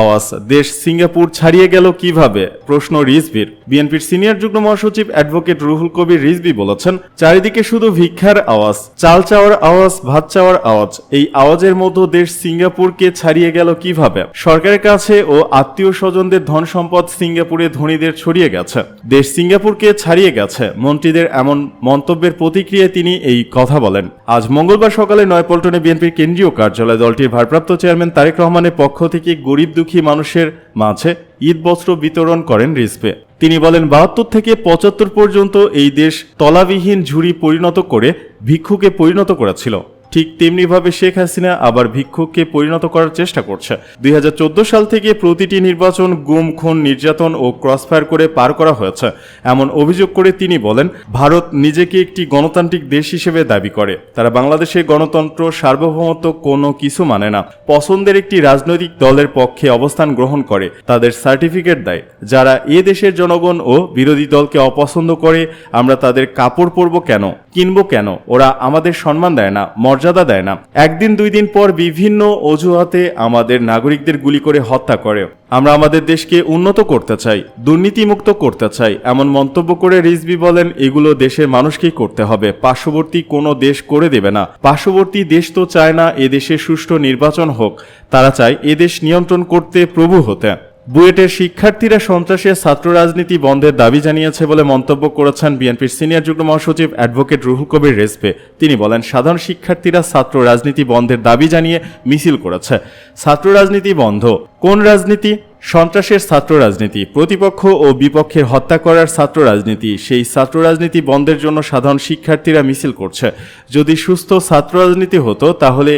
আওয়াজ। দেশ সিঙ্গাপুর ছাড়িয়ে গেল কীভাবে? প্রশ্ন রিজভির। বিএনপির সিনিয়র যুগ্ম মহাসচিব অ্যাডভোকেট রুহুল কবির রিজভি বলেছেন, চারিদিকে শুধু ভিক্ষার আওয়াজ, চাল চাওয়ার আওয়াজ, ভাত চাওয়ার আওয়াজ, এই আওয়াজের মতো দেশ সিঙ্গাপুরকে ছাড়িয়ে গেল কীভাবে? সরকারের কাছে ও আত্মীয় স্বজনদের ধন সম্পদ সিঙ্গাপুরে ধনীদের ছড়িয়ে গেছে। দেশ সিঙ্গাপুরকে ছাড়িয়ে গেছে। মন্ত্রীদের এমন মন্তব্যের প্রতিক্রিয়ায় তিনি এই কথা বলেন। আজ মঙ্গলবার সকালে নয়পল্টনে বিএনপির কেন্দ্রীয় কার্যালয়ে দলটির ভারপ্রাপ্ত চেয়ারম্যান তারেক রহমানের পক্ষ থেকে গরিব দুঃখী মানুষের মাঝে ঈদ বস্ত্র বিতরণ করেন রিজভে। তিনি বলেন, বাহাত্তর থেকে পঁচাত্তর পর্যন্ত এই দেশ তলাবিহীন ঝুড়ি পরিণত করে ভিক্ষুকে পরিণত করেছিল। ঠিক তেমনিভাবে শেখ হাসিনা আবার ভিক্ষুককে পরিণত করার চেষ্টা করছে। দুই হাজার চোদ্দ সাল থেকে প্রতিটি নির্বাচন গুম, খুন, নির্যাতন ও ক্রসফায়ার করে পার করা হয়েছে। এমন অভিযোগ করে তিনি বলেন, ভারত নিজেকে একটি গণতান্ত্রিক দেশ হিসেবে দাবি করে। তারা বাংলাদেশের গণতন্ত্র, সার্বভৌমত্ব কোনো কিছু মানে না। পছন্দের একটি রাজনৈতিক দলের পক্ষে অবস্থান গ্রহণ করে, তাদের সার্টিফিকেট দেয়। যারা এ দেশের জনগণ ও বিরোধী দলকে অপছন্দ করে, আমরা তাদের কাপড় পরব কেন, কিনবো কেন, ওরা আমাদের সম্মান দেয় না মর্যাদা দেয় না। একদিন, দুই দিন পর বিভিন্ন অজুহাতে আমাদের নাগরিকদের গুলি করে হত্যা করে। আমরা আমাদের দেশকে উন্নত করতে চাই, দুর্নীতিমুক্ত করতে চাই, এমন মন্তব্য করে রিজবি বলেন, এগুলো দেশের মানুষকেই করতে হবে। পার্শ্ববর্তী কোনো দেশ করে দেবে না। পার্শ্ববর্তী দেশ তো চায় না এদেশে সুষ্ঠু নির্বাচন হোক। তারা চায় এদেশ নিয়ন্ত্রণ করতে প্রভু হতে। বুয়েটের শিক্ষার্থীরা সন্ত্রাসের ছাত্র রাজনীতি বন্ধের দাবি জানিয়েছে বলে মন্তব্য করেছেন বিএনপির সিনিয়র যুগ্ম মহাসচিব অ্যাডভোকেট রুহুল কবির রেসপে তিনি বলেন, সাধারণ শিক্ষার্থীরা ছাত্র রাজনীতি বন্ধের দাবি জানিয়ে মিছিল করেছে। ছাত্র রাজনীতি বন্ধ। কোন রাজনীতি? সন্ত্রাসের ছাত্র রাজনীতি। প্রতিপক্ষ ও বিপক্ষের হত্যা করার ছাত্র রাজনীতি। সেই ছাত্র রাজনীতি বন্ধের জন্য সাধারণ শিক্ষার্থীরা মিছিল করছে। যদি সুস্থ ছাত্র রাজনীতি হতো, তাহলে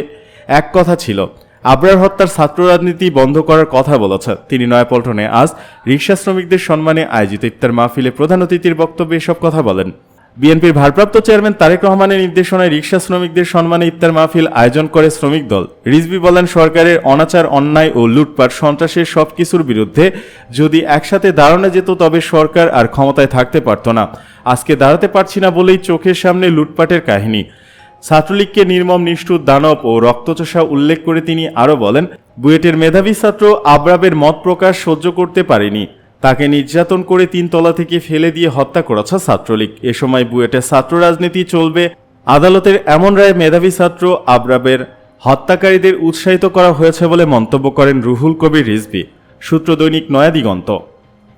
এক কথা ছিল আবরার হত্যার ছাত্র রাজনীতি বন্ধ করার কথা বলেছে। তিনি নয়াপল্টনে আজ রিক্সা শ্রমিকদের সম্মানে আয়োজিত ইফতার মাহফিলে প্রধান অতিথির বক্তব্যে এসব কথা বলেন। বিএনপির ভারপ্রাপ্ত চেয়ারম্যান তারেক রহমানের নির্দেশনায় রিক্সা শ্রমিকদের সম্মানে ইফতার মাহফিল আয়োজন করে শ্রমিক দল। রিজবি বলেন, সরকারের অনাচার, অন্যায় ও লুটপাট সন্ত্রাসের সব কিছুর বিরুদ্ধে যদি একসাথে দাঁড়ানো যেত, তবে সরকার আর ক্ষমতায় থাকতে পারত না। আজকে দাঁড়াতে পারছি না বলেই চোখের সামনে লুটপাটের কাহিনী। ছাত্রলীগকে নির্মম, নিষ্ঠুর, দানব ও রক্তচোষা উল্লেখ করে তিনি আরও বলেন, বুয়েটের মেধাবী ছাত্র আবরাবের মত প্রকাশ সহ্য করতে পারেনি। তাকে নির্যাতন করে তিনতলা থেকে ফেলে দিয়ে হত্যা করেছে ছাত্রলীগ। এ সময় বুয়েটে ছাত্র রাজনীতি চলবে। আদালতের এমন রায় মেধাবী ছাত্র আবরাবের হত্যাকারীদের উৎসাহিত করা হয়েছে বলে মন্তব্য করেন রুহুল কবির রিজভি। সূত্র দৈনিক নয়াদিগন্ত